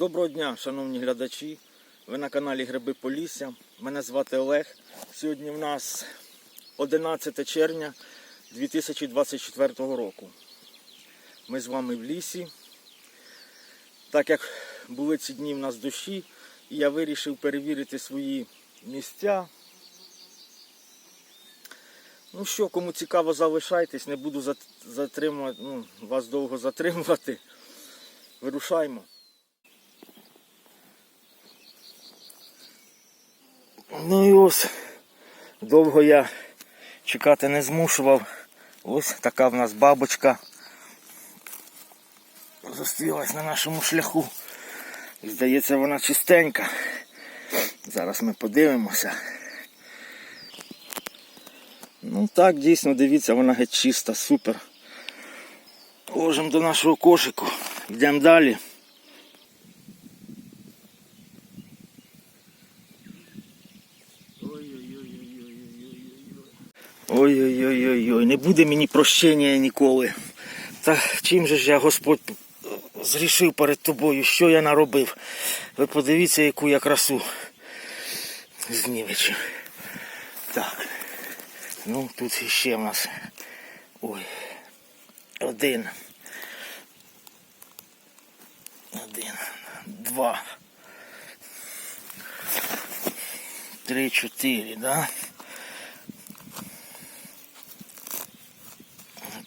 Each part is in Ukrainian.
Доброго дня, шановні глядачі. Ви на каналі Гриби Полісся. Мене звати Олег. Сьогодні в нас 11 червня 2024 року. Ми з вами в лісі. Так як були ці дні в нас дощі, і я вирішив перевірити свої місця. Ну що, кому цікаво, залишайтесь, не буду затримувати, ну, вас довго затримувати. Вирушаймо. Ну і ось довго я чекати не змушував. Ось така в нас бабочка зустрілась на нашому шляху. Здається, вона чистенька. Зараз ми подивимося. Ну так, дійсно, дивіться, вона геть чиста, супер. Ложимо до нашого кошику. Йдемо далі. Буде мені прощення ніколи. Та чим же ж я Господь зрішив перед тобою, що я наробив? Ви подивіться, яку я красу знівечу. Так. Ну тут іще в нас. Ой. Один. Один. Два. Три, чотири, да?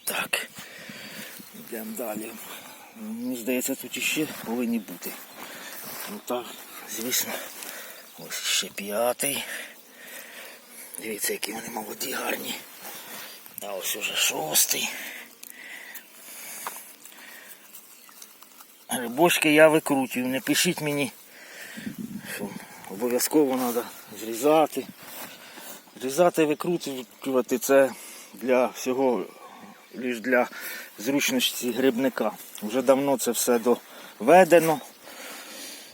Так. Йдемо далі. Мені здається, тут іще повинні бути. Ну так, звісно. Ось ще п'ятий. Дивіться, які вони молоді, гарні. А ось уже шостий. Грибочки я викрутую, не пишіть мені, що обов'язково треба зрізати. Зрізати, викручувати це для всього, лише для зручності грибника. Вже давно це все доведено,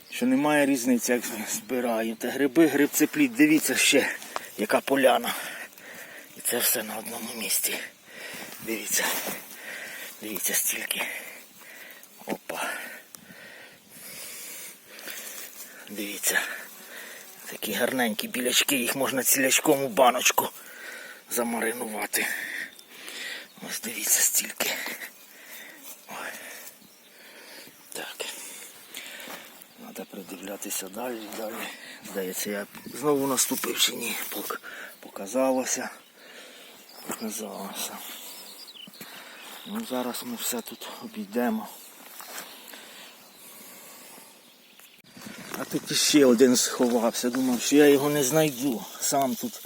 що немає різниці, як збираєте. Гриби, грибцепліт, дивіться ще, яка поляна. І це все на одному місці. Дивіться. Дивіться стільки. Опа. Дивіться. Такі гарненькі білячки, їх можна цілячком у баночку замаринувати. Ось дивіться стільки. Ой. Так. Треба придивлятися далі, далі. Здається, я знову наступив чи ні. Показалося. Показалося. Ну, зараз ми все тут обійдемо. А тут іще один сховався. Думав, що я його не знайду. Сам тут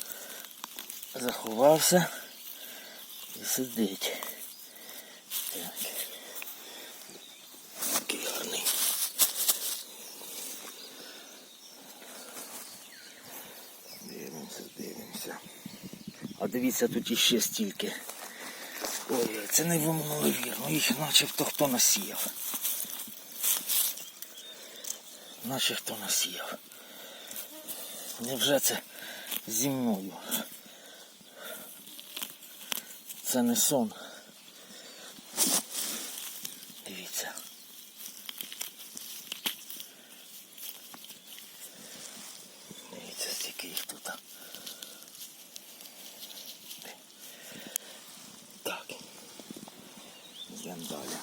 заховався і сидить. Так. Такий гарний. Дивимося, дивимося. А дивіться, тут іще стільки. Ой, це неймовірно, їх начебто хто насіяв. Наче хто насіяв. Невже це зі мною? Це не сон. Дивіться. Дивіться, скільки їх тут. Так. Йдемо далі.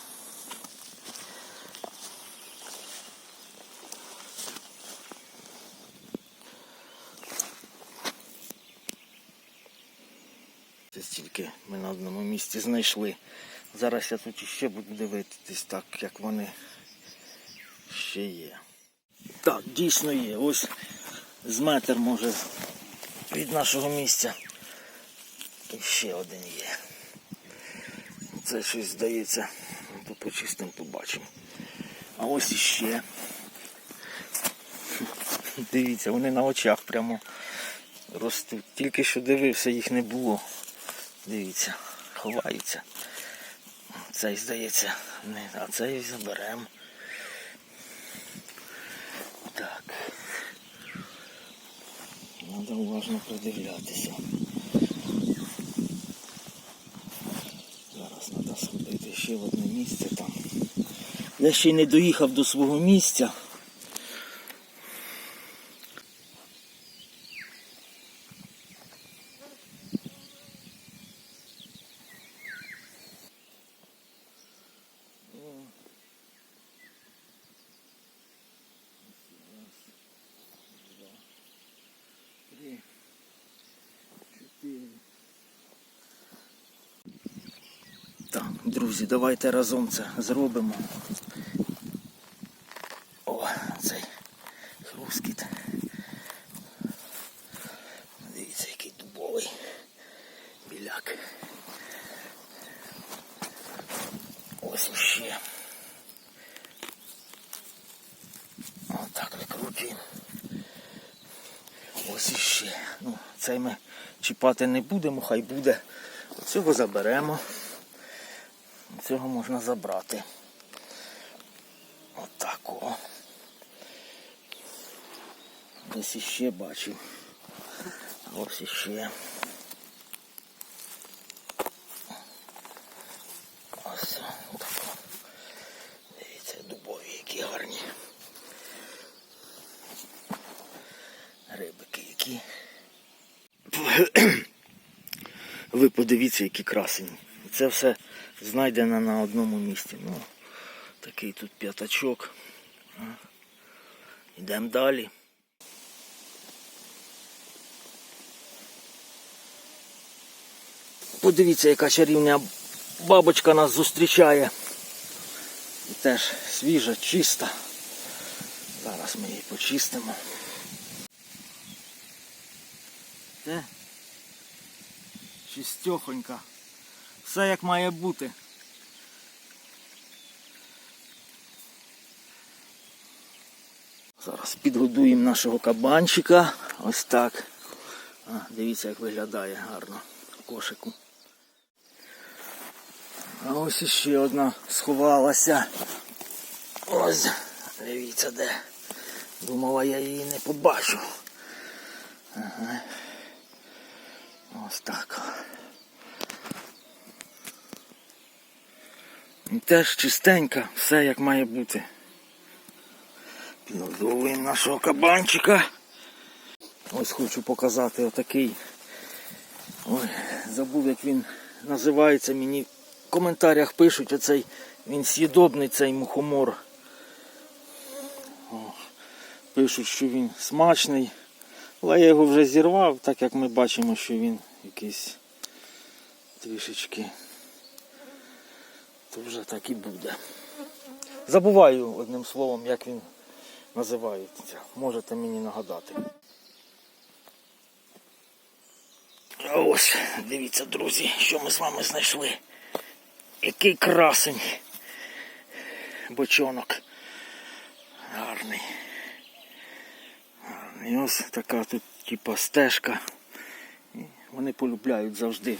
Це стільки ми на місці знайшли. Зараз я тут ще буду дивитись так, як вони ще є. Так, дійсно є. Ось з метр може від нашого місця. І ще один є. Це щось здається. То почистимо, побачимо. А ось іще. Дивіться, вони на очах прямо ростуть. Тільки що дивився, їх не було. Дивіться, ховаються. Цей здається, а цей заберемо. Так. Треба уважно придивлятися. Зараз треба сходити ще в одне місце там. Я ще й не доїхав до свого місця. Так, друзі, давайте разом це зробимо. О, цей хрускіт. Дивіться, який дубовий біляк. Ось іще. Отак викручуємо. Ось іще. Ну, цей ми чіпати не будемо, хай буде. Цього заберемо. Цього можна забрати. Отак о. Ось іще бачу. Ось іще. Ось. Дивіться, дубові які гарні. Рибики які. Ви подивіться, які красені. Це все знайдено на одному місці. Ну, такий тут п'ятачок. Йдемо далі. Подивіться, яка чарівня бабочка нас зустрічає. І теж свіжа, чиста. Зараз ми її почистимо. Те? Чистьохонька. Все як має бути. Зараз підгодуємо нашого кабанчика. Ось так. А, дивіться, як виглядає гарно в кошику. А ось іще одна сховалася. Ось, дивіться де. Думала, я її не побачу. Ага. Ось так. Теж чистенька, все як має бути. Підгодовуємо нашого кабанчика. Ось хочу показати отакий. Ой, забув як він називається. Мені в коментарях пишуть оцей він с'їдобний цей мухомор. О, пишуть, що він смачний. Але я його вже зірвав, так як ми бачимо, що він якийсь трішечки. То вже так і буде. Забуваю одним словом, як він називається. Можете мені нагадати. Ось, дивіться, друзі, що ми з вами знайшли. Який красень. Бочонок. Гарний. Гарний. Ось така тут типа стежка. І вони полюбляють завжди.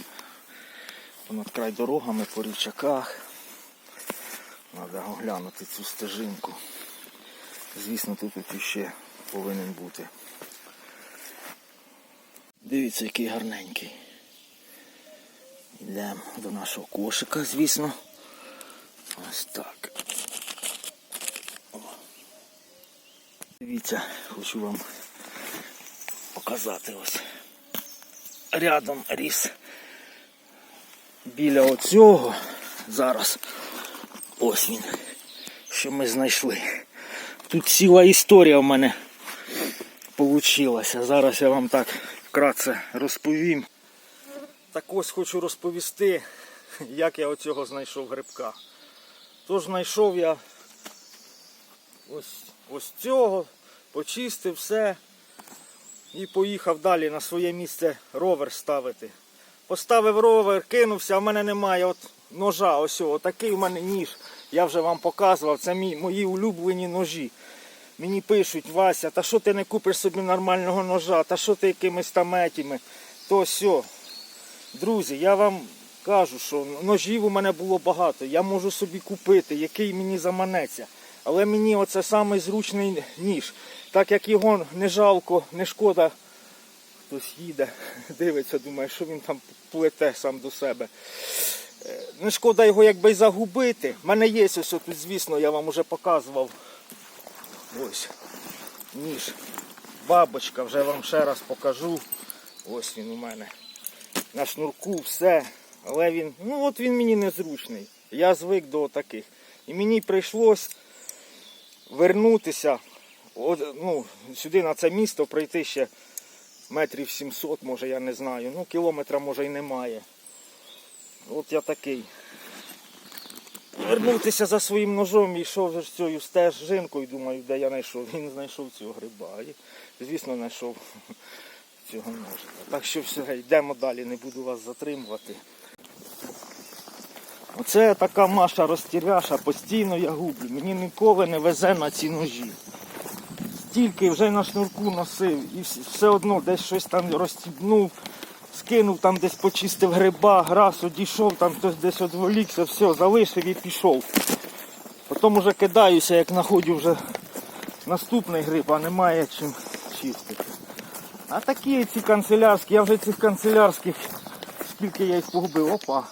Понад край дорогами, по річаках. Треба оглянути цю стежинку. Звісно, тут ще повинен бути. Дивіться, який гарненький. Йдемо до нашого кошика, звісно. Ось так. Дивіться, хочу вам показати ось. Рядом ріс біля оцього. Зараз ось він, що ми знайшли. Тут ціла історія в мене получилася. Зараз я вам так вкратце розповім. Так ось хочу розповісти, як я оцього знайшов грибка. Тож знайшов я ось, ось цього, почистив все і поїхав далі на своє місце ровер ставити. Поставив ровер, кинувся, а в мене немає от ножа. Ось о, такий у мене ніж. Я вже вам показував, це мій, мої улюблені ножі. Мені пишуть, Вася, та що ти не купиш собі нормального ножа, та що ти якимись там етіми, то все. Друзі, я вам кажу, що ножів у мене було багато. Я можу собі купити, який мені заманеться. Але мені оце самий зручний ніж. Так як його не жалко, не шкода. Хтось їде, дивиться, думає, що він там плете сам до себе. Не шкода його якби й загубити. У мене є ось тут, звісно, я вам вже показував. Ось ніж. Бабочка, вже вам ще раз покажу. Ось він у мене. На шнурку все. Але він, ну от він мені незручний. Я звик до таких. І мені прийшлось вернутися от, ну, сюди на це місто, пройти ще метрів 700, може я не знаю. Ну, кілометра може і немає. От я такий вернутися за своїм ножом і йшов вже цією стежинкою, думаю, де я знайшов. Він знайшов цього гриба. І, звісно, знайшов цього ножика. Так що все, йдемо далі, не буду вас затримувати. Оце така Маша розтіряша, постійно я гублю. Мені ніколи не везе на ці ножі. Стільки вже на шнурку носив і все одно десь щось там розстібнув, скинув там десь почистив гриба, раз одійшов, там хтось десь одволікся, все, залишив і пішов. Потім вже кидаюся, як знаходжу вже наступний гриб, а немає чим чистити. А такі ці канцелярські, я вже цих канцелярських, скільки я їх погубив, опа.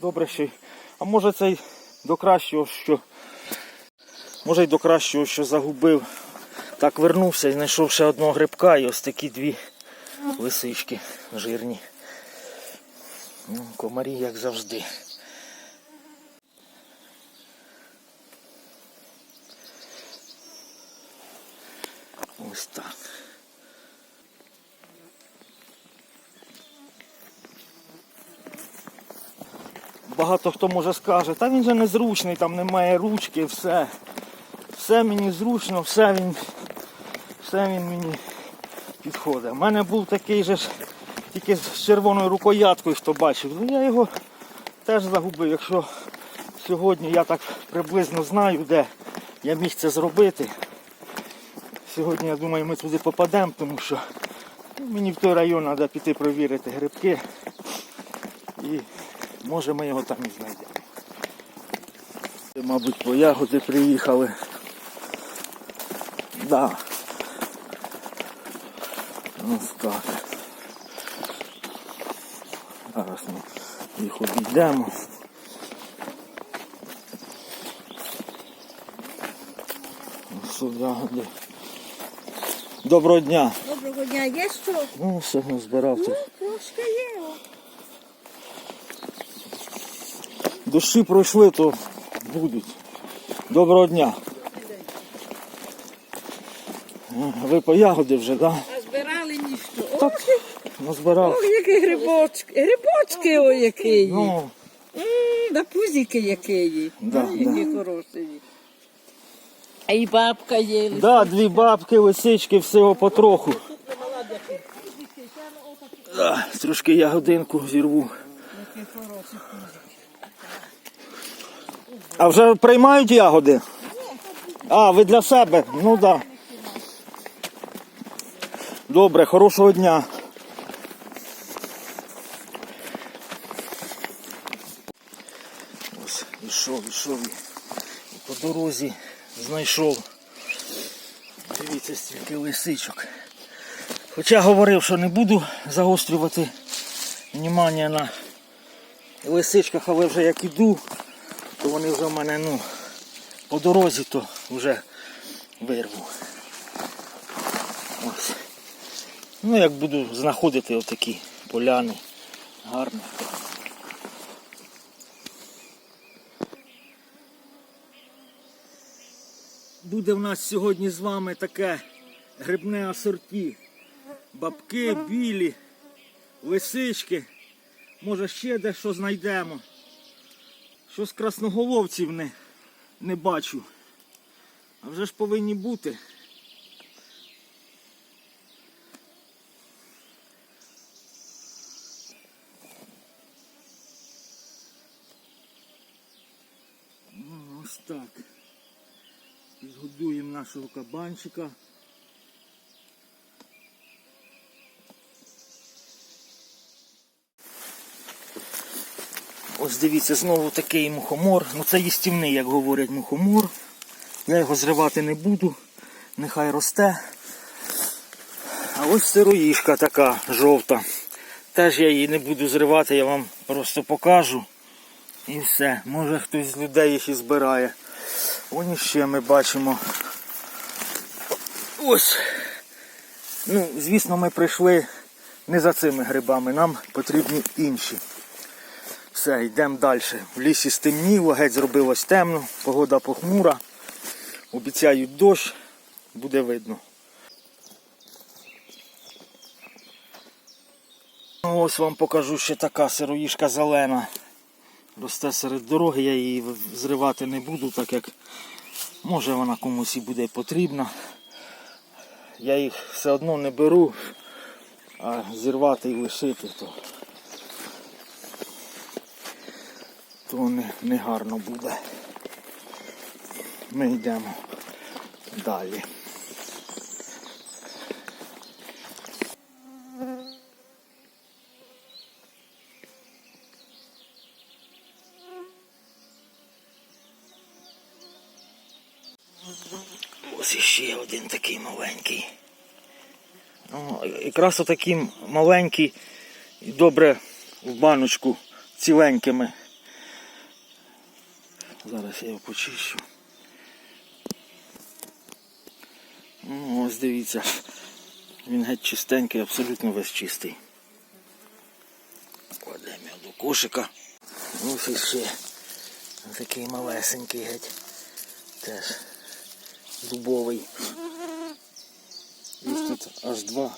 Добре, й- А може це й до кращого, що. Може й до кращого, що загубив. Так вернувся і знайшов ще одного грибка і ось такі дві лисички жирні. Ну, комарі, як завжди. Ось так. Багато хто може скаже, та він же незручний, там немає ручки, все. Все мені зручно, все він, все він мені підходить. У мене був такий же ж, тільки з червоною рукояткою, хто бачив. Ну я його теж загубив. Якщо сьогодні я так приблизно знаю, де я міг це зробити. Сьогодні, я думаю, ми туди попадемо, тому що ну, мені в той район треба піти провірити грибки. І може ми його там і знайдемо. Мабуть, по ягоди приїхали. Да. Ось так. Зараз ми їх обійдемо. Ягоди. Доброго дня. Доброго дня, є що? Ну, все збирав тут. Ну, трошки є. Дощі пройшли, то будуть. Доброго дня. Ви по ягоди вже, так? А збирали О, Так, назбирав. Ох, які грибочки. Грибочки о які. Ну, М, Да пузики які. Да, Ой, які хороші. А і бабка є. да, дві бабки, лисички, всього потроху. Да, трошки ягодинку зірву. А вже приймають ягоди? А, ви для себе? Ну так. Да. Добре, хорошого дня. Ось, ішов, ішов і по дорозі знайшов. Дивіться, стільки лисичок. Хоча говорив, що не буду загострювати внимання на лисичках, але вже як іду, то вони вже в мене ну, по дорозі, то вже вирву. Ось. Ну як буду знаходити отакі поляни гарні. Буде в нас сьогодні з вами таке грибне асорті. Бабки, білі, лисички. Може ще дещо знайдемо. Щось красноголовців не, не бачу. А вже ж повинні бути. Ну, Ось так. Підгодуємо нашого кабанчика. Ось дивіться, знову такий мухомор. Ну це їстівний, як говорять, мухомор. Я його зривати не буду, нехай росте. А ось сироїшка така жовта. Теж я її не буду зривати, я вам просто покажу. І все. Може хтось з людей їх і збирає. Ось ще ми бачимо. Ось. Ну, звісно, ми прийшли не за цими грибами, нам потрібні інші. Все, йдемо далі. В лісі стемніло, геть зробилось темно, погода похмура. Обіцяють дощ, буде видно. Ну, Ось вам покажу ще така сироїшка зелена. росте серед дороги, я її зривати не буду, так як може вона комусь і буде потрібна. Я їх все одно не беру, а зірвати і лишити, то, то не, не гарно буде. Ми йдемо далі. Ось іще один такий маленький. Ну, якраз отакий маленький і добре в баночку ціленькими. Зараз я його почищу. Ну, ось дивіться. Він геть чистенький, абсолютно весь чистий. Кладемо його до кошика. Ось іще такий малесенький геть. Теж дубовий. Їх тут аж два.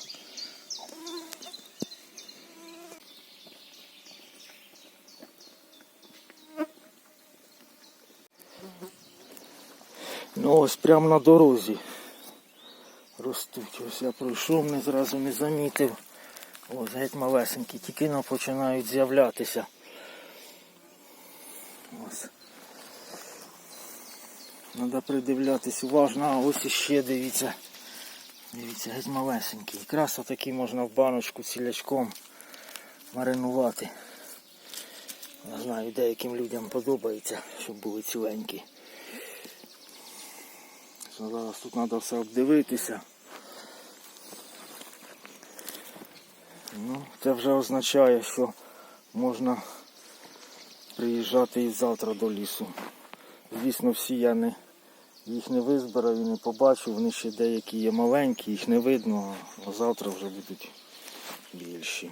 Ну ось прямо на дорозі ростуть. Ось я пройшов, не зразу не замітив. Ось геть малесенькі, тільки но починають з'являтися. Ось. Треба придивлятись уважно, а ось іще дивіться. Дивіться, геть малесенький. Якраз отакий можна в баночку цілячком маринувати. Я знаю, деяким людям подобається, щоб були ціленькі. Зараз тут треба все обдивитися. Ну, це вже означає, що можна приїжджати і завтра до лісу. Звісно, всі я не, їх не визбирав і не побачив, вони ще деякі є маленькі, їх не видно, а завтра вже будуть більші.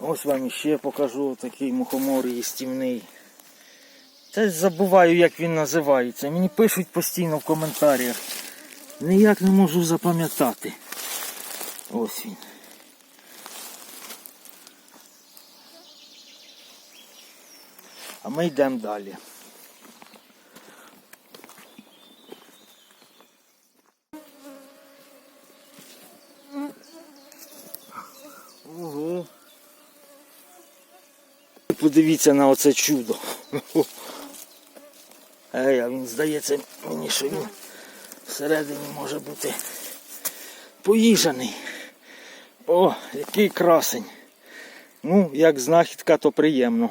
Ось вам іще покажу такий мухомор їстівний. Теж забуваю, як він називається. Мені пишуть постійно в коментарях. Ніяк не можу запам'ятати. Ось він. А ми йдемо далі. Подивіться на оце чудо. Він здається мені, що він всередині може бути поїжаний. О, який красень. Ну, як знахідка, то приємно.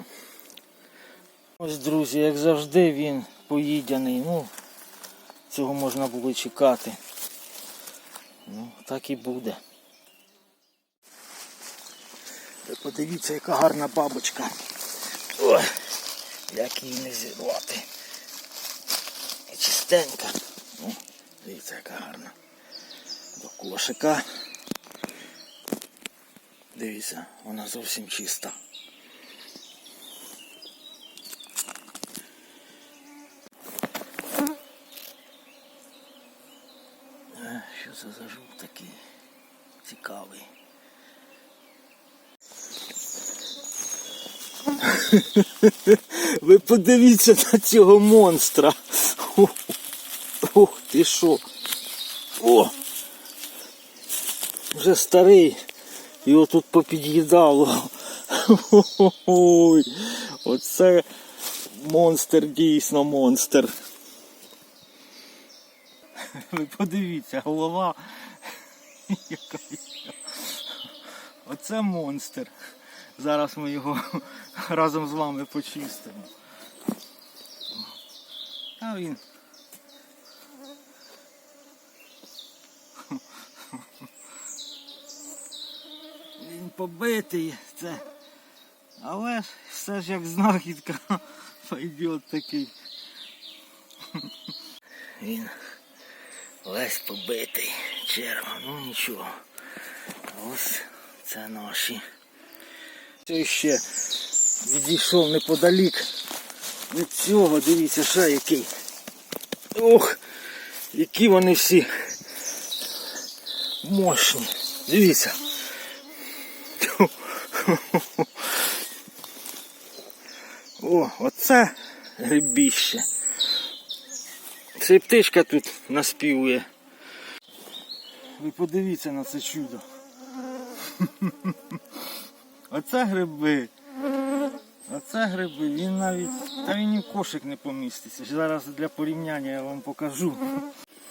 Ось, друзі, як завжди, він поїдяний. Ну, цього можна було чекати. Ну, так і буде. Подивіться, яка гарна бабочка. Ой, як її не зірвати. І чистенька. Ну, дивіться, яка гарна. До кошика. Дивіться, вона зовсім чиста. Е, Що це за жук такий цікавий? Ви подивіться на цього монстра. Ух, ти що. О! Вже старий. Його тут попід'їдало. Ой, оце монстр дійсно монстр. Ви подивіться, голова. Яка. Оце монстр. Зараз ми його разом з вами почистимо. А він. Він побитий, це. Але ж все ж як знахідка пойдет такий. Він весь побитий черва, ну нічого. Ось це наші. Це ще відійшов неподалік від цього, дивіться, ще який. Ох, які вони всі мощні. Дивіться. О, оце грибіще. Це птичка тут наспівує. Ви подивіться на це чудо. Оце гриби. Оце гриби. Він навіть. Та він і в кошик не поміститься. Зараз для порівняння я вам покажу.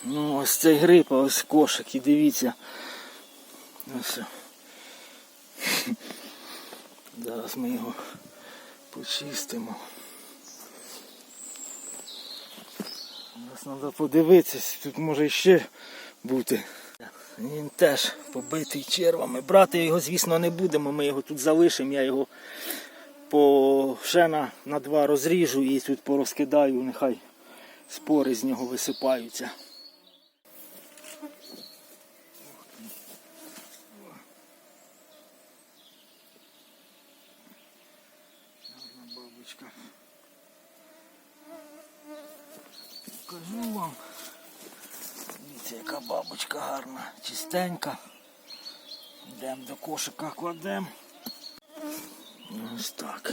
Ну ось цей гриб, а ось кошик. І дивіться. Ось. Зараз ми його почистимо. Зараз треба подивитися, тут може ще бути. Він теж побитий червами. Брати його, звісно, не будемо, ми його тут залишимо, я його по ще на, на два розріжу і тут порозкидаю, нехай спори з нього висипаються. Бабочка. Покажу вам. Яка бабочка гарна, чистенька. Йдемо до кошика, кладемо. Ось так.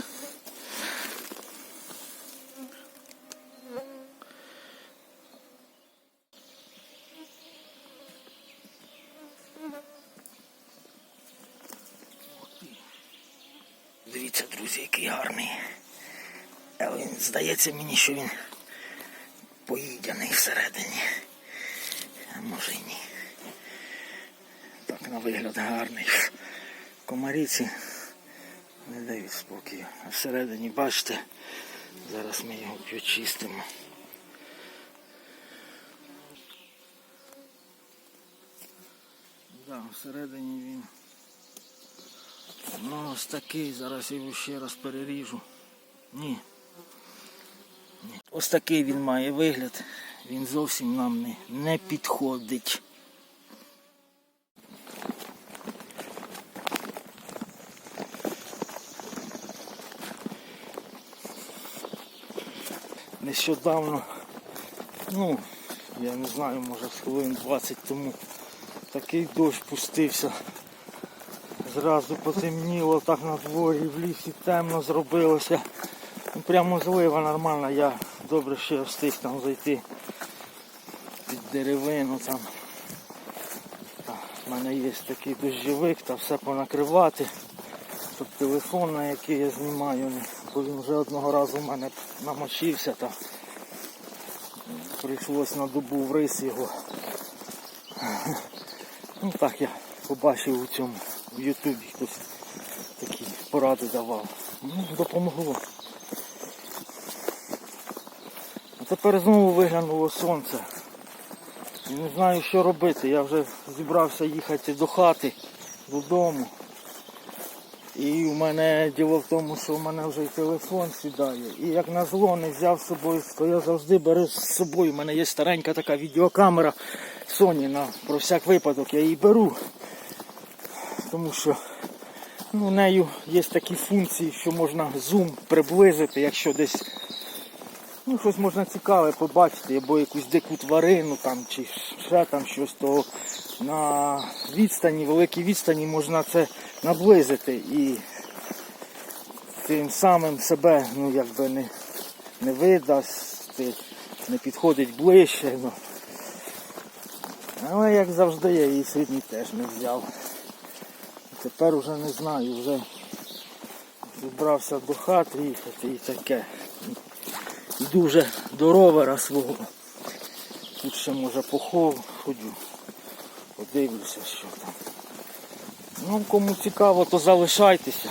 Дивіться, друзі, який гарний. Але він, здається мені, що він поїдяний всередині. А може й ні. Так на вигляд гарний. Комаріці не дають спокою. А всередині, бачите, зараз ми його почистимо. Да, всередині він. Ну ось такий, зараз його ще раз переріжу. Ні. Ні. Ось такий він має вигляд. Він зовсім нам не, не підходить. Нещодавно, ну, я не знаю, може хвилин 20 тому такий дощ пустився. Зразу потемніло так на дворі, в лісі темно зробилося. Ну, прямо злива нормальна, я добре ще встиг там зайти деревину там. Та, в мене є такий дощовик, та все понакривати. Щоб телефон, на який я знімаю, бо він вже одного разу в мене намочився та прийшлось на добу в рис його. Ну так я побачив у цьому в Ютубі хтось такі поради давав. Ну, допомогло. А тепер знову виглянуло сонце. І не знаю, що робити. Я вже зібрався їхати до хати, додому. І у мене діло в тому, що в мене вже й телефон сідає. І як назло не взяв з собою, то я завжди беру з собою. У мене є старенька така відеокамера Sony на про всяк випадок, я її беру. Тому що ну, нею є такі функції, що можна зум приблизити, якщо десь ну, щось можна цікаве побачити, або якусь дику тварину там, чи ще там щось, то на відстані, великій відстані можна це наблизити і тим самим себе ну, якби не, не видасти, не підходить ближче. Ну. Але як завжди я її сьогодні теж не взяв. Тепер уже не знаю, вже зібрався до хати їхати і таке. Йду вже до ровера свого. Тут ще може похов ходжу. Подивлюся, що там. Ну, кому цікаво, то залишайтеся.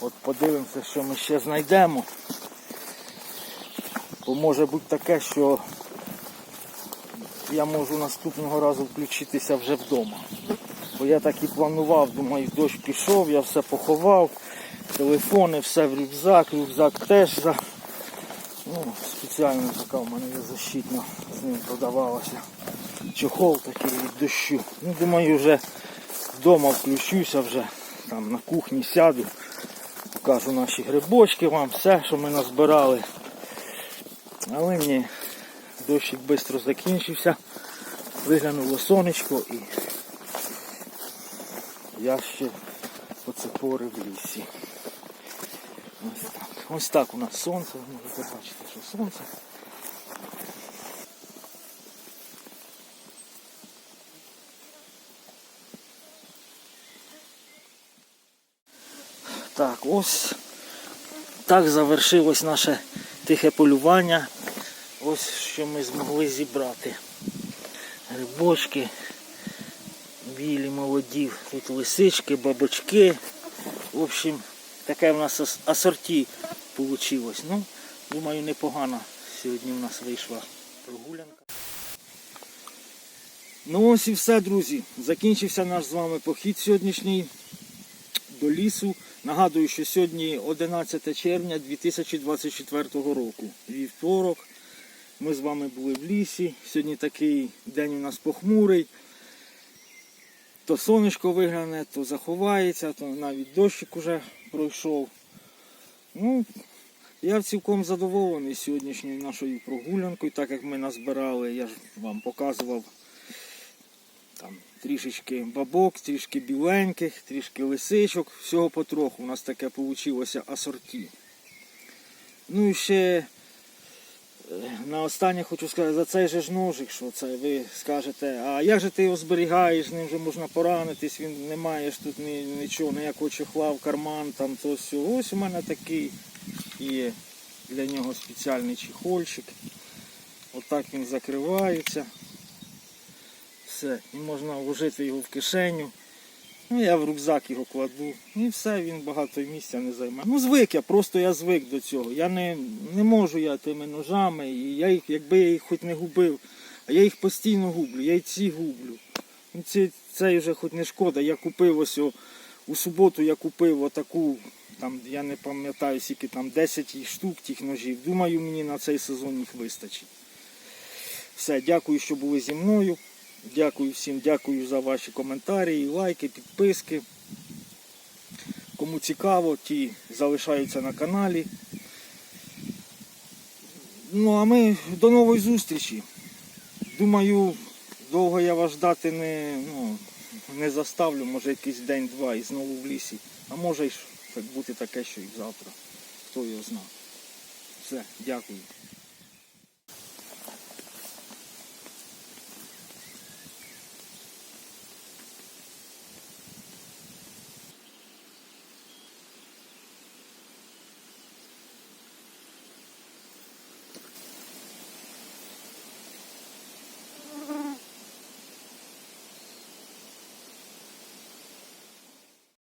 От подивимося, що ми ще знайдемо. Бо може бути таке, що я можу наступного разу включитися вже вдома. Бо я так і планував, думаю, дощ пішов, я все поховав, телефони, все в рюкзак, рюкзак теж за. Ну, спеціально така в мене є защитна, з ним продавалася. Чохол такий від дощу. Ну, думаю, вже вдома включуся вже, там на кухні сяду, покажу наші грибочки вам, все, що ми назбирали. Але ні, дощик швидко закінчився, виглянуло сонечко і я ще поцепори в лісі. Ось так. У нас сонце, ви можете бачити, що сонце. Так, ось так завершилось наше тихе полювання. Ось що ми змогли зібрати. Грибочки, білі молоді, тут лисички, бабочки. В общем, таке в нас асорті вийшло. Ну, думаю, непогано сьогодні в нас вийшла прогулянка. Ну ось і все, друзі. Закінчився наш з вами похід сьогоднішній до лісу. Нагадую, що сьогодні 11 червня 2024 року. Вівторок. Ми з вами були в лісі. Сьогодні такий день у нас похмурий. То сонечко вигляне, то заховається, то навіть дощик уже пройшов. Ну, я цілком задоволений сьогоднішньою нашою прогулянкою, так як ми назбирали, я ж вам показував там трішечки бабок, трішки біленьких, трішки лисичок, всього потроху. У нас таке вийшло асорті. Ну і ще на останнє хочу сказати, за цей же ж ножик, що це ви скажете, а як же ти його зберігаєш, ним вже можна поранитись, він не має ж тут ні, нічого, ніякого чехла в карман, там то все. Ось у мене такий є для нього спеціальний чехольчик. Отак він закривається. Все, і можна вложити його в кишеню. Ну, я в рюкзак його кладу. І все, він багато місця не займає. Ну, звик я, просто я звик до цього. Я не, не можу я тими ножами, і я їх, якби я їх хоч не губив, а я їх постійно гублю, я й ці гублю. Ну, Ці, цей вже хоч не шкода. Я купив ось о, у суботу я купив отаку, там, я не пам'ятаю, скільки там 10 штук тих ножів. Думаю, мені на цей сезон їх вистачить. Все, дякую, що були зі мною. Дякую всім, дякую за ваші коментарі, лайки, підписки. Кому цікаво, ті залишаються на каналі. Ну а ми до нової зустрічі. Думаю, довго я вас ждати не, ну, не заставлю, може якийсь день-два і знову в лісі. А може й бути таке, що і завтра. Хто його знає. Все, дякую.